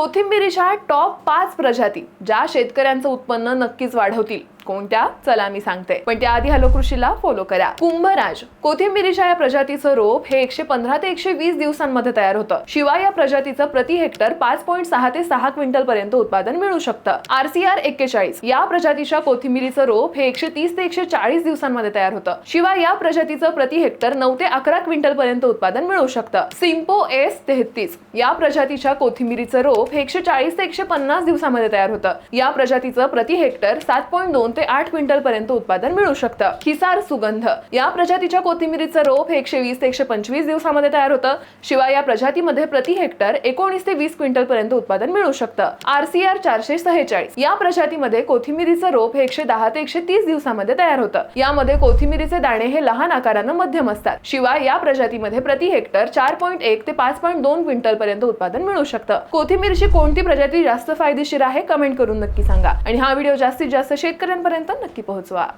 कोथिंबिरीच्या टॉप पाच प्रजाती ज्या शेतकऱ्यांचं उत्पन्न नक्कीच वाढवतील. कोणत्या? चला मी सांगते. पण त्याआधी हॅलो कृषीला फॉलो करा. कुंभराज कोथिंबिरीच्या या प्रजातीचं रोप हे एकशे पंधरा ते एकशे वीस दिवसांमध्ये तयार होतं. शिवाय या प्रजातीचं प्रति हेक्टर पाच पॉईंट सहा ते सहा क्विंटल पर्यंत उत्पादन मिळू शकतं. आरसीआर एक्केचाळीस या प्रजातीच्या कोथिंबिरीचं रोप हे एकशे तीस ते एकशे चाळीस दिवसांमध्ये तयार होतं. शिवाय या प्रजातीचं प्रति हेक्टर नऊ ते अकरा क्विंटल पर्यंत उत्पादन मिळू शकतं. सिम्पो एस तेहतीस या प्रजातीच्या कोथिंबिरीचं रोप हे एकशे चाळीस ते एकशे पन्नास दिवसामध्ये तयार होतं. या प्रजातीचं प्रति हेक्टर सात पॉईंट दोन ते आठ क्विंटल पर्यंत उत्पादन मिळू शकतं. हिसार सुगंध. या प्रजातीच्या कोथिंबिरीचं रोप हे एकशे वीस ते एकशे पंचवीस दिवसामध्ये तयार होतं. शिवाय या प्रजातीमध्ये प्रति हेक्टर एकोणीस ते वीस क्विंटल पर्यंत उत्पादन मिळू शकतं. आरसीआर चारशे सहेचाळीस. या प्रजातीमध्ये कोथिंबिरीचं रोप हे एकशे दहा ते एकशे तीस दिवसामध्ये तयार होतं. यामध्ये कोथिंबिरीचे दाणे हे लहान आकारानं मध्यम असतात. शिवाय या प्रजातीमध्ये प्रति हेक्टर चार पॉईंट एक ते पाच पॉईंट दोन क्विंटल पर्यंत उत्पादन मिळू शकतं. कोथिंबीरची कोणती प्रजाती जास्त फायदेशीर आहे? कमेंट करून नक्की सांगा. आणि हा व्हिडिओ जास्तीत जास्त शेतकऱ्यांपर्यंत नक्की पोहोचवा.